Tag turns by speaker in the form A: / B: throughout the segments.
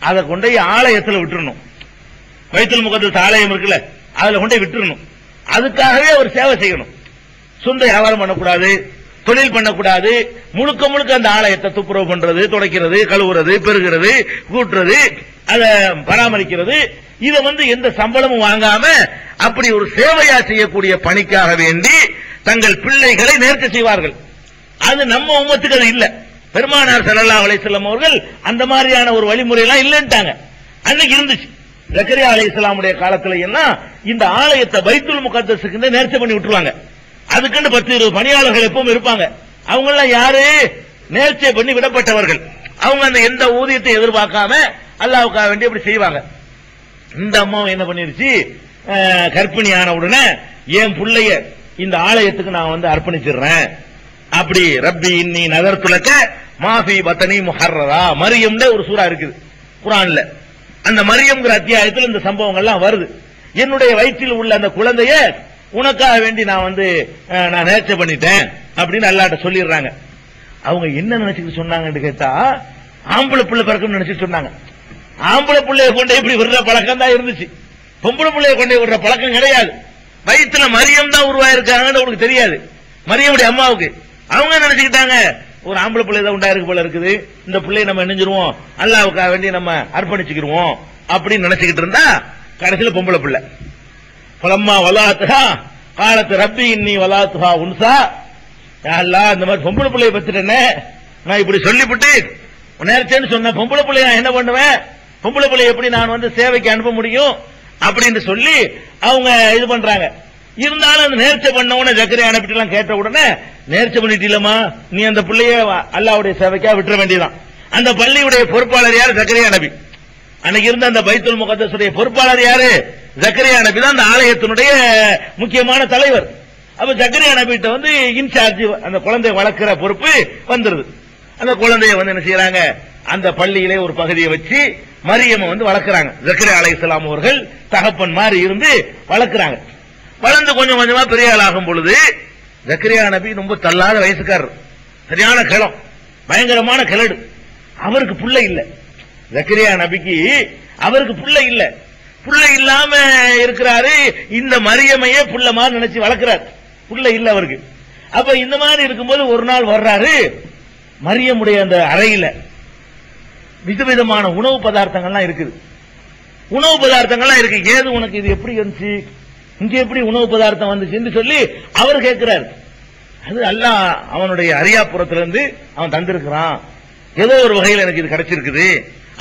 A: அதை கொண்டு ஆலயத்தில் ஆலயத்துல விட்டுறணும். வைத்தல் முகத்தில் ஆலயம் இருக்குல்ல அதுல கொண்டு போய் விட்டுறணும். அதுக்காகவே அவர் சேவை செய்யணும். சொந்த வியாபாரம் பண்ணக்கூடாது தொழில் பண்ணக்கூடாது முழுக்க முழுக்க அந்த ஆலயத்தை துப்புரவு பண்றது துடைக்கிறது கழுவுறது பெருகிறது கூட்டுறது அதை பராமரிக்கிறது. இதை வந்து எந்த சம்பளமும் வாங்காம அப்படி ஒரு சேவையா செய்யக்கூடிய பணிக்காக வேண்டி தங்கள் பிள்ளைகளை நேர்க்க செய்வார்கள். அது நம்ம உமத்துக்கு அது இல்ல. பெருமானார் ஸல்லல்லாஹு அலைஹி வஸல்லம் அவர்கள் அந்த மாதிரியான ஒரு வழிமுறையெல்லாம் இல்லைன்ட்டாங்க. அன்னைக்கு இருந்துச்சு. ஜக்கரியா அலைஹிஸ்ஸலாமுடைய காலத்துல எல்லாம் இந்த ஆலயத்தை பைத்துல் முகத்தசுக்கு நேர்த்தி பண்ணி விட்டுருவாங்க. அதுக்குன்னு பத்து இருபது பணியாளர்கள் எப்பவும் இருப்பாங்க. அவங்க எல்லாம் யாரு? நேர்ச்சை பண்ணி விடப்பட்டவர்கள். அவங்க அந்த எந்த ஊதியத்தை எதிர்பார்க்காம அல்லாவுக்காக வேண்டி அப்படி செய்வாங்க. இந்த அம்மாவும் என்ன பண்ணிருச்சு? கர்ப்பிணி ஆன உடனே என் பிள்ளைய இந்த ஆலயத்துக்கு நான் வந்து அர்ப்பணிச்சிடுறேன். அப்படி ரப்பி இன்னி நகர் துளக்க மாஃபி வத்தனி முஹர்ரா மரியம்ல ஒரு சூறா இருக்குது குரான்ல. அந்த மரியம்ங்கிற அத்தியாயத்தில் இந்த சம்பவங்கள்லாம் வருது. என்னுடைய வயிற்றில் உள்ள அந்த குழந்தைய உனக்காக வேண்டி நான் வந்து நான் நேர்ச்சை பண்ணிட்டேன் அப்படின்னு அல்லாட்ட சொல்லிடுறாங்க. அவங்க என்ன நினைச்சுட்டு சொன்னாங்கன்னு கேட்டா ஆம்பளை பிள்ளை பிறக்கும் நினைச்சிட்டு சொன்னாங்க. ஆம்பளை பிள்ளைய கொண்டே இப்படி விடுற பழக்கம் தான் இருந்துச்சு. பொம்பளை பிள்ளைய கொண்டே விடுற பழக்கம் கிடையாது. வயிற்றுல மரியம் தான் உருவாயிருக்காங்கன்னு அவங்களுக்கு தெரியாது. மரியமுடைய அம்மாவுக்கு. அவங்க நினைச்சுக்கிட்டாங்க? ஒரு ஆம்பளை பிள்ளை தான் உண்டாயிருக்கு போல இருக்குது. இந்த பிள்ளையை நம்ம நினைஞ்சிருவோம் அல்லாவுக்காக வேண்டி நம்ம அர்ப்பணிச்சுக்கிருவோம். அப்படின்னு நினைச்சுக்கிட்டு இருந்தா கடைசியில பொம்பளை பிள்ளை. பலம்மா வலாத்துஹா காலத்து ரப்பி இன்னி வலாத்துஹா உன்சா. யா இந்த மாதிரி பொம்பளை பிள்ளைய பத்துட்டேனே நான் இப்படி சொல்லிவிட்டு நேரத்தேன்னு சொன்னேன் பொம்பளை பிள்ளைய நான் என்ன பண்ணுவேன்? பொம்பளை பிள்ளைய எப்படி நான் வந்து சேவைக்கு அனுப்ப முடியும்? அப்படின்னு சொல்லி அவங்க இது பண்றாங்க. இருந்தாலும் அந்த நேர்ச்சை உடனே ஜக்கரை அனுப்பிட்டுலாம் கேட்ட உடனே நேர்ச்சி பண்ணிட்டீலமா நீ அந்த பிள்ளைய அல்லாவுடைய சேவைக்கா விட்டுற வேண்டியதான் அந்த பள்ளியுடைய பொறுப்பாளர் யார்? ஜக்கரியா நபி. அன்னைக்கு இருந்த அந்த பைத்துல் முகத்தசுடைய பொறுப்பாளர் யாரு? ஜக்கரியா நபி தான் அந்த ஆலயத்தினுடைய முக்கியமான தலைவர். அப்ப ஜக்கரியா நபிட்ட வந்து இன்சார்ஜ் அந்த குழந்தை வளர்க்கிற பொறுப்பு வந்துருது. அந்த குழந்தைய வந்து என்ன செய்யறாங்க? அந்த பள்ளியிலே ஒரு பகுதியை வச்சு மரியம வந்து வளர்க்கறாங்க. ஜக்கரியா அலைஹிஸ்ஸலாம் அவர்கள் தகப்பன் மாதிரி இருந்து வளர்க்குறாங்க. வளர்ந்து கொஞ்சம் கொஞ்சமா பெரிய ஆளாகும் பொழுது ஜக்கரியா நபி ரொம்ப தள்ளாத வயசுக்காரர். சரியான கிளம் பயங்கரமான கிளடு. அவருக்கு புள்ள இல்ல. ஜக்கரியா நபிக்கு அவருக்கு புள்ள இல்ல. புள்ள இல்லாம இருக்கிறாரு. இந்த மரியமையே புள்ள மாதிரி நினைச்சு வளர்க்கிறார். புள்ள இல்ல அவருக்கு. அப்ப இந்த மாதிரி இருக்கும்போது ஒரு நாள் வர்றாரு. மரியமுடைய அந்த அறையில விதவிதமான உணவு பதார்த்தங்கள்லாம் இருக்குது. உணவு பதார்த்தங்கள்லாம் இருக்கு. ஏது உனக்கு? இது எப்படி இருந்துச்சு? இங்க எப்படி உணவு பதார்த்தம் வந்துச்சுன்னு சொல்லி அவர் கேட்கிறார். அது அல்லாஹ் அவனுடைய அரியாபுரத்திலிருந்து அவன் தந்திருக்கிறான். ஏதோ ஒரு வகையில் எனக்கு இது கிடைச்சிருக்குது.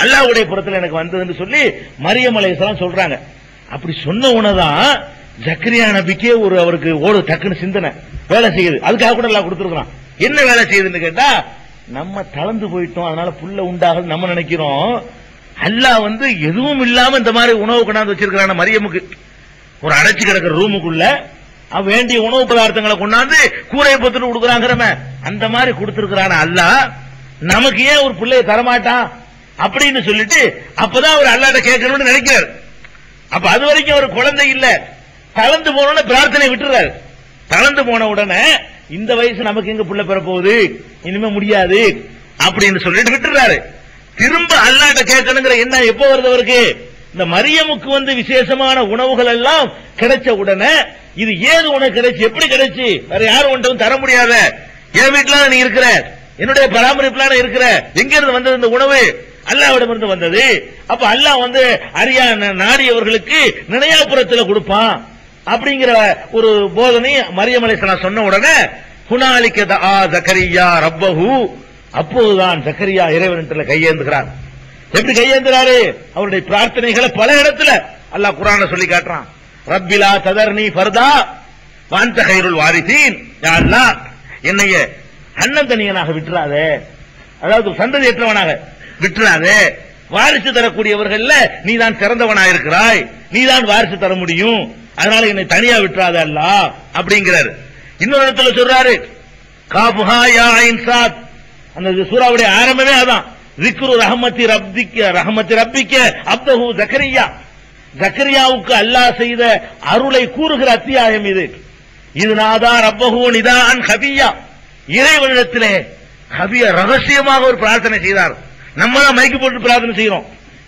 A: அல்லாவுடைய புறத்தில் எனக்கு வந்ததுன்னு சொல்லி மரியம் அலைஹிஸ்ஸலாம் சொல்றாங்க. அப்படி சொன்ன உடனேதான் ஜக்கரியா நபிக்கே ஒரு அவருக்கு ஓடு டக்குன்னு சிந்தனை. வேலை செய்யுது. அதுக்காக கூட எல்லாம் கொடுத்துருக்கான் என்ன வேலை செய்யுதுன்னு கேட்டா நம்ம தளர்ந்து போயிட்டோம். அதனால புல்ல உண்டாக நம்ம நினைக்கிறோம். அல்லாஹ் வந்து எதுவும் இல்லாம இந்த மாதிரி உணவு கொண்டாந்து வச்சிருக்கிறான மரியமுக்கு. ஒரு அடைச்சு கிடக்கிற ரூமுக்குள்ள வேண்டிய உணவு பதார்த்தங்களை கொண்டாந்து கூரையை பத்துட்டு கொடுக்குறாங்கிறம. அந்த மாதிரி கொடுத்திருக்கிறான? அல்லாஹ் நமக்கு ஏன் ஒரு பிள்ளைய தரமாட்டான்? அப்படின்னு சொல்லிட்டு அப்பதான் அவர் அல்லாட்ட கேட்கணும்னு நினைக்கிறார். அப்ப அது வரைக்கும் அவர் குழந்தை இல்ல. தளர்ந்து போன பிரார்த்தனை விட்டுறாரு. தளர்ந்து போன உடனே இந்த வயசு நமக்கு எங்க பிள்ளை பெற போகுது இனிமே முடியாது. அப்படின்னு சொல்லிட்டு விட்டுறாரு. திரும்ப அல்லாட்ட கேட்கணுங்கிற என்ன எப்போ வருது அவருக்கு? இந்த மரியமுக்கு வந்து விசேஷமான உணவுகள் எல்லாம் கிடைச்ச உடனே இது ஏது உனக்கு கிடைச்சு? எப்படி கிடைச்சு? வேற யாரும் ஒன்றும் தர முடியாத. என் வீட்டுல நீ இருக்கிற. என்னுடைய பராமரிப்புல இருக்கிற. எங்க இருந்து வந்தது இந்த உணவு? அல்லாவிடம் இருந்து வந்தது. அப்ப அல்லாஹ் வந்து அரியா நாடியவர்களுக்கு நினையாபுரத்தில் கொடுப்பான். அப்படிங்கிற ஒரு போதனை மரியமலை சொன்ன உடனே குணாலிக்க தஆ ஜக்கரியா ரப்பஹு. அப்போதுதான் ஜக்கரியா இறைவனிடத்தில் கையேந்துகிறான். எப்படி கையேந்துறாரு அவருடைய பிரார்த்தனைகளை பல இடத்துல அல்லாஹ் குரான சொல்லி காட்டுறான். ரப்பிலா ததர்னி ஃபர்தா வாந்த கைருள் வாரிசீன். யா என்னைய அண்ணன் தனியனாக விட்டுறாதே. அதாவது சந்ததி சந்ததியற்றவனாக விட்டுறாதே. வாரிசு தரக்கூடியவர்கள் நீ நீதான் சிறந்தவனா இருக்கிறாய் நீதான் வாரிசு தர முடியும். அதனால என்னை தனியா விட்டுறாத அல்ல அப்படிங்கிறாரு. இன்னொரு இடத்துல சொல்றாரு காபுஹா யா இன்சாத். அந்த சூறாவுடைய ஆரம்பமே அதான். ذிக்ரு ரஹமதி ரப்பிக்க ரஹமத்தி ரப்பிக்க அப்தஹு ஜக்கரியா ஜக்கரியாவுக்கு அல்லாஹ் செய்த அருளை கூறுகிற அத்தியாயம் இது. இது நாதா ரப்பகு நிதான் ஹபியா. இறைவனிடத்திலே ஹபிய ரகசியமாக ஒரு பிரார்த்தனை செய்தார். நம்ம தான் மைக்கு போட்டு பிரார்த்தனை செய்யறோம்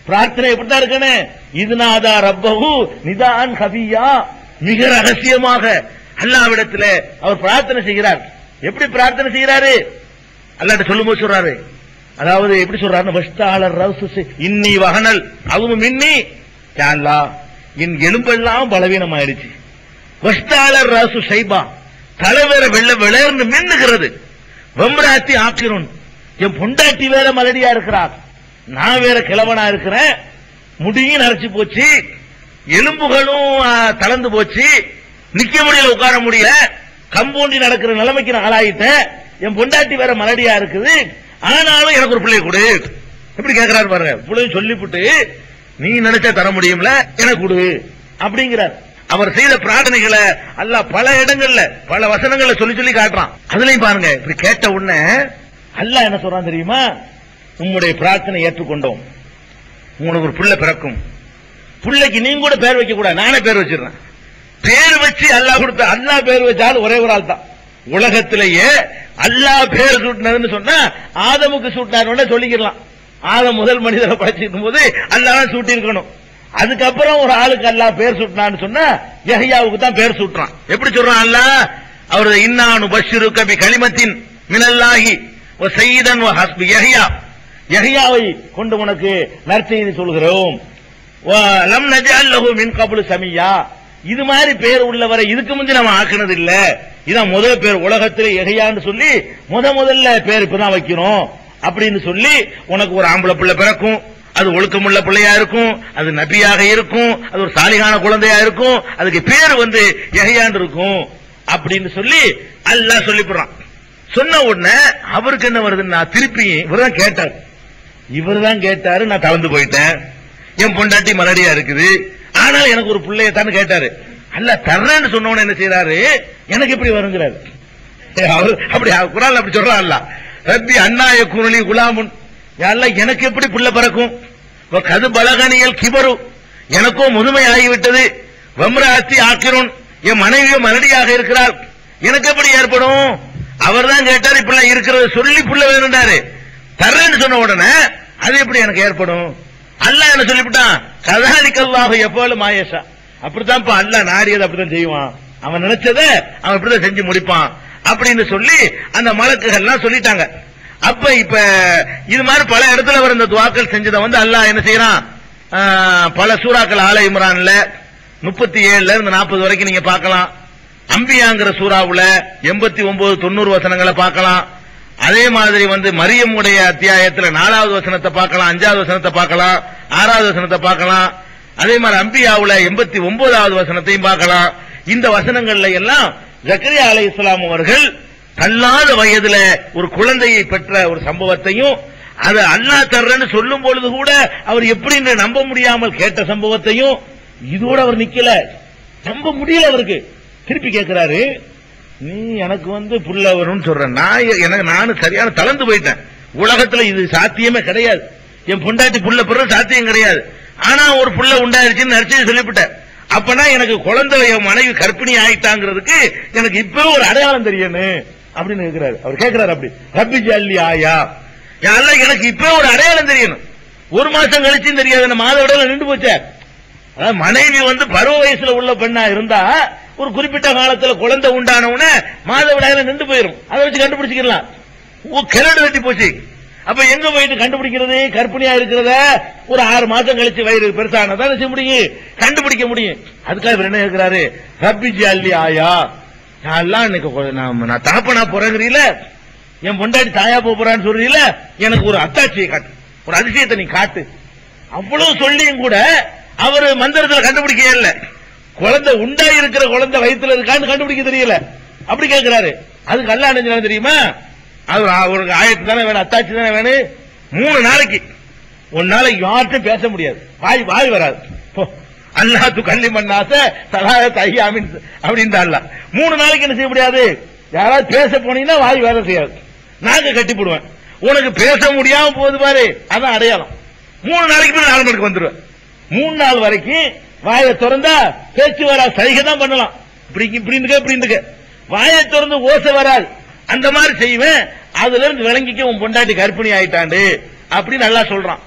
A: பிரார்த்தனை எப்படிதான் இருக்கனே இது நாதா ரப்பகு நிதான் கவியா மிக ரகசியமாக அல்லாவிடத்துல அவர் பிரார்த்தனை செய்கிறார். எப்படி பிரார்த்தனை செய்கிறாரு? அல்லாட்ட சொல்லும்போது சொல்றாரு அதாவது எப்படி சொல்றாரு வஷ்டாளர் இன்னி வகனல் அதுவும் மின்னி. யா என் எலும்பெல்லாம் பலவீனம் ஆயிடுச்சு வஷ்டாளர் ரசு சைபா தலைவேற வெள்ள விளையர்ந்து மின்னுகிறது. வெம்ராத்தி ஆக்கிரும் என் பொண்டாட்டி வேற மலடியா இருக்கிறார். நான் வேற கிழவனா இருக்கிறேன். முடியும் நரைச்சு போச்சு. எலும்புகளும் தளர்ந்து போச்சு. நிக்க முடியல உட்கார முடியல. கம்பூண்டி நடக்கிற நிலைமைக்கு நான் ஆளாயிட்டேன். என் பொண்டாட்டி வேற மலடியா இருக்குது. ஆனாலும் எனக்கு ஒரு பிள்ளை கொடு. எப்படி கேட்கிறாரு பாருங்க. பிள்ளையும் சொல்லிவிட்டு நீ நினைச்சா தர முடியும்ல? எனக்கு கொடு. அப்படிங்கிறார். அவர் செய்த பிரார்த்தனைகளை அல்ல பல இடங்கள்ல பல வசனங்கள்ல சொல்லி சொல்லி காட்டுறான். அதுலயும் பாருங்க இப்படி கேட்ட உடனே அல்லாஹ் என்ன சொல்றான் தெரியுமா? உம்முடைய பிரார்த்தனை ஏற்றுக்கொண்டோம். உங்களுக்கு ஒரு பிள்ளை பிறக்கும். பிள்ளைக்கு நீங்க கூட பேர் வைக்க கூடாது நானே பேர் வச்சிடுறேன். பேர் வச்சு அல்லாஹ் கொடுத்த அல்லா பேர் வச்சாலும் ஒரே ஒரு ஆள் தான் உலகத்திலேயே அல்லாஹ் பேர் சூட்டினதுன்னு சொன்னா ஆதமுக்கு சூட்டினார் சொல்லிக்கலாம் ஆதம் முதல் மனிதரை படைச்சிருக்கும் போது அல்லாத சூட்டிருக்கணும் சூட்டி இருக்கணும் அதுக்கப்புறம் ஒரு ஆளுக்கு அல்லாஹ் பேர் சூட்டினான்னு சொன்னா யஹியாவுக்கு தான் பேர் சூட்டுறான். எப்படி சொல்றான் அல்லா அவர் இன்னானு பஷிரு கபி களிமத்தின் மினல்லாகி ஒ ஒ ஹஸ்பி யஹியா. யஹியாவை கொண்டு உனக்கு நற்செய்தி சொல்கிறோம். லம் நஜஅல் லஹு மின் கபுல் சமியா. இது மாதிரி பேர் உள்ளவரை இதுக்கு முந்தி நம்ம ஆக்கினது இல்ல இதான் முதல் பேர் உலகத்தில் எகையான்னு சொல்லி முத முதல்ல பேர் இப்பதான் வைக்கிறோம் அப்படின்னு சொல்லி உனக்கு ஒரு ஆம்பளை பிள்ளை பிறக்கும் அது ஒழுக்கமுள்ள பிள்ளையா இருக்கும் அது நபியாக இருக்கும் அது ஒரு சாலிகான குழந்தையா இருக்கும் அதுக்கு பேர் வந்து எகையாண்டு இருக்கும் அப்படின்னு சொல்லி அல்லாஹ் சொல்லிவிடுறான் சொன்ன உடனே அவருக்கு என்ன வருதுன்னா திருப்பி இவர்தான் கேட்டார். இவர் தான் கேட்டாரு நான் கலந்து போயிட்டேன். என் பொண்டாட்டி மலடியா இருக்குது. ஆனால் எனக்கு ஒரு பிள்ளைய தான் கேட்டாரு. அல்ல தர்றேன்னு சொன்னவன என்ன செய்யறாரு எனக்கு எப்படி வருங்கிறாரு. ஏ, அப்படி குரால் அப்படி சொல்றான் அல்ல ரப்பி அண்ணாய குரலி குலாமுன். அல்ல எனக்கு எப்படி புள்ள பிறக்கும்? கது பலகனியல் கிபரு. எனக்கோ முதுமை ஆகிவிட்டது வம்ராத்தி ஆக்கிரோன். என் மனைவியோ மலடியாக இருக்கிறார் எனக்கு எப்படி ஏற்படும்? அவர் தான் கேட்டார் இப்படி இருக்கிறத. சொல்லி புள்ள வேணுண்டாரு தர்றேன்னு சொன்ன உடனே அது எப்படி எனக்கு ஏற்படும்? அல்ல என்ன சொல்லிவிட்டான்? கதாலிக்கல்லாக எப்போலும் ஆயேஷா. அப்படித்தான் அல்ல நாரியது நாடியது அப்படித்தான் செய்வான். அவன் நினைச்சத அவன் இப்படிதான் செஞ்சு முடிப்பான். அப்படின்னு சொல்லி அந்த மலக்குகள்லாம் சொல்லிட்டாங்க. அப்ப இப்ப இது மாதிரி பல இடத்துல வர இந்த துவாக்கள் செஞ்சதை வந்து அல்லாஹ் என்ன செய்யறான்? பல சூறாக்கள் ஆல இம்ரான்ல முப்பத்தி ஏழுல இருந்து நாற்பது வரைக்கும் நீங்க பார்க்கலாம். அம்பியாங்கிற சூறாவுல எண்பத்தி ஒன்பது தொண்ணூறு வசனங்களை பார்க்கலாம். அதே மாதிரி வந்து மரியம் உடைய அத்தியாயத்தில் நாலாவது வசனத்தை பார்க்கலாம் அஞ்சாவது வசனத்தை பார்க்கலாம் ஆறாவது வசனத்தை பார்க்கலாம். அதே மாதிரி அம்பியாவுல எண்பத்தி ஒன்பதாவது வசனத்தையும் பார்க்கலாம். இந்த வசனங்கள்ல எல்லாம் ஜக்கரியா அலை இஸ்லாம் அவர்கள் தள்ளாத வயதுல ஒரு குழந்தையை பெற்ற ஒரு சம்பவத்தையும் அது அண்ணா தர்றன்னு சொல்லும் பொழுது கூட அவர் எப்படின்னு நம்ப முடியாமல் கேட்ட சம்பவத்தையும் இதோடு அவர் நிக்கல. நம்ப முடியல அவருக்கு. திருப்பி கேட்கிறாரு நீ எனக்கு வந்து புள்ள வரும்னு சொல்ற நான் எனக்கு நானும் சரியான தளர்ந்து போயிட்டேன். உலகத்துல இது சாத்தியமே கிடையாது. என் பொண்டாட்டி புள்ள பிற சாத்தியம் கிடையாது. ஆனா ஒரு புள்ள உண்டாயிருச்சுன்னு நினைச்சு சொல்லிவிட்டேன். அப்பனா எனக்கு குழந்தை என் மனைவி கற்பிணி ஆயிட்டாங்கிறதுக்கு எனக்கு இப்ப ஒரு அடையாளம் தெரியணும் அப்படின்னு இருக்கிறாரு. அவர் கேட்கிறாரு அப்படி. ரப்பி ஜல்லி ஆயா. யாரெல்லாம் எனக்கு இப்ப ஒரு அடையாளம் தெரியணும். ஒரு மாசம் கழிச்சும் தெரியாது. நம்ம மாதவிடையில நின்று போச்சே. மனைவி வந்து பருவ வயசுல உள்ள பெண்ணா இருந்தா ஒரு குறிப்பிட்ட காலத்துல குழந்தை உண்டான மாதவிடாயில நின்று போயிரும். அதை வச்சு கண்டுபிடிச்சிக்கலாம் ஓ கிரடு வெட்டி போச்சு. அப்ப எங்க போயிட்டு கண்டுபிடிக்கிறது? கர்ப்பிணியா இருக்கிறத ஒரு ஆறு மாசம் கழிச்சு வயிறு பெருசானதான் செய்ய முடியும். கண்டுபிடிக்க முடியும். அதுக்காக இவர் என்ன இருக்கிறாரு ரப்பி ஜாலி ஆயா. நான் எல்லாம் இன்னைக்கு நான் நான் தகப்பனா போறேங்கிறீல? என் பொண்டாட்டி தாயா போறான்னு சொல்றீல? எனக்கு ஒரு அத்தாட்சியை காட்டு. ஒரு அதிசயத்தை நீ காட்டு. அவ்வளவு சொல்லியும் கூட அவர் மந்திரத்தில் கண்டுபிடிக்கவே இல்ல. குழந்தை உண்டா இருக்கிற குழந்தை வயிற்றுல இருக்கான்னு கண்டுபிடிக்க தெரியல. அப்படி கேட்கிறாரு அதுக்கு அல்ல என்ன தெரியுமா? அது அவருக்கு ஆயத்து தானே வேணும் அத்தாட்சி தானே வேணும். மூணு நாளைக்கு. ஒரு நாளைக்கு யார்ட்டும் பேச முடியாது. வாய் வாய் வராது. போ. து கல்லி மண்ணாச சலாய தையாமின் அப்படின்னு மூணு நாளைக்கு என்ன செய்ய முடியாது? யாராவது பேச போனீங்கன்னா வாய் வேலை செய்யாது. நாங்க கட்டி போடுவேன். உனக்கு பேச முடியாம போகுது பாரு. அதான் அடையாளம். மூணு நாளைக்கு நாலு மணிக்கு வந்துருவேன். மூணு நாள் வரைக்கும் வாயை திறந்தா பேச்சு வரா சைகை தான் பண்ணலாம். இப்படி இப்படி இருந்துக்க இப்படி இருந்துக்க வாயை திறந்து ஓசை வராது. அந்த மாதிரி செய்வேன். அதுல இருந்து விளங்கிக்க உன் பொண்டாட்டி கர்ப்பிணி ஆயிட்டாண்டு. அப்படின்னு நல்லா சொல்றான்.